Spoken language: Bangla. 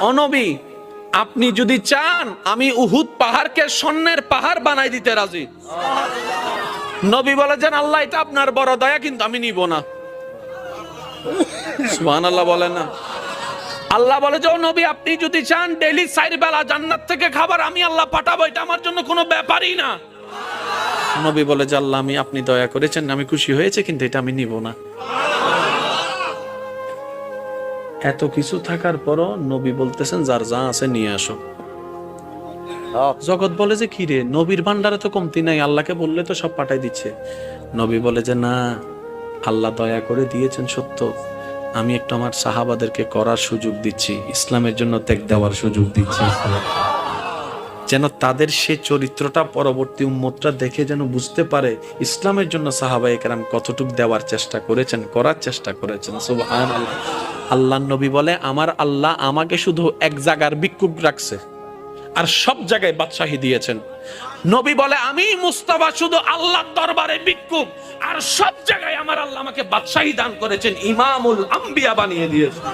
অনবী, আপনি যদি চান আমি উহুদ পাহাড়কে স্বর্ণের পাহাড় বানাই দিতে রাজি। নবী বলেছেন, আল্লাহ, এটা আপনার বড় দয়া, কিন্তু আমি নিব না। সুবহান আল্লাহ বলেন না। আল্লাহ বলে যে নবী, আপনি যদি চান ডেইলি চার বেলা জান্নাত থেকে খাবার আমি আল্লাহ পাঠাবো, এটা আমার জন্য কোনো ব্যাপারই না। নবী বলে যে, আল্লাহ, আমি, আপনি দয়া করেছেন, আমি খুশি হয়েছে, কিন্তু এটা আমি নিব না। এত কিছু থাকার পরও নবী বলতেছেন যার যা আছে নিয়ে আসো। জগৎ বলে যে কি রে? নবীর ভান্ডারে তো কমতি নাই আল্লাহকে বললে তো সব পাঠাই দিচ্ছে। নবী বলে যে না আল্লাহ দয়া করে দিয়েছেন সত্য। আমি একটু আমার সাহাবাদেরকে করার সুযোগ দিচ্ছি ইসলামের জন্য ত্যাগ দেওয়ার সুযোগ দিচ্ছি। যেন তাদের সে চরিত্রটা পরবর্তী উম্মতরা দেখে যেন বুঝতে পারে ইসলামের জন্য সাহাবাই কেরাম কতটুক দেওয়ার চেষ্টা করেছেন, করার চেষ্টা করেছেন। সুবহান আল্লাহ আল্লাহ নবী বলে, আমার আল্লাহ আমাকে শুধু এক জায়গার বিক্ষুব রাখছে আর সব জায়গায় বাদশাহী দিয়েছেন। নবী বলে, আমি মুস্তাফা শুধু আল্লাহর দরবারে বিক্ষুব আর সব জায়গায় আমার আল্লাহ আমাকে বাদশাহী দান করেছেন, ইমামুল আম্বিয়া বানিয়ে দিয়েছেন।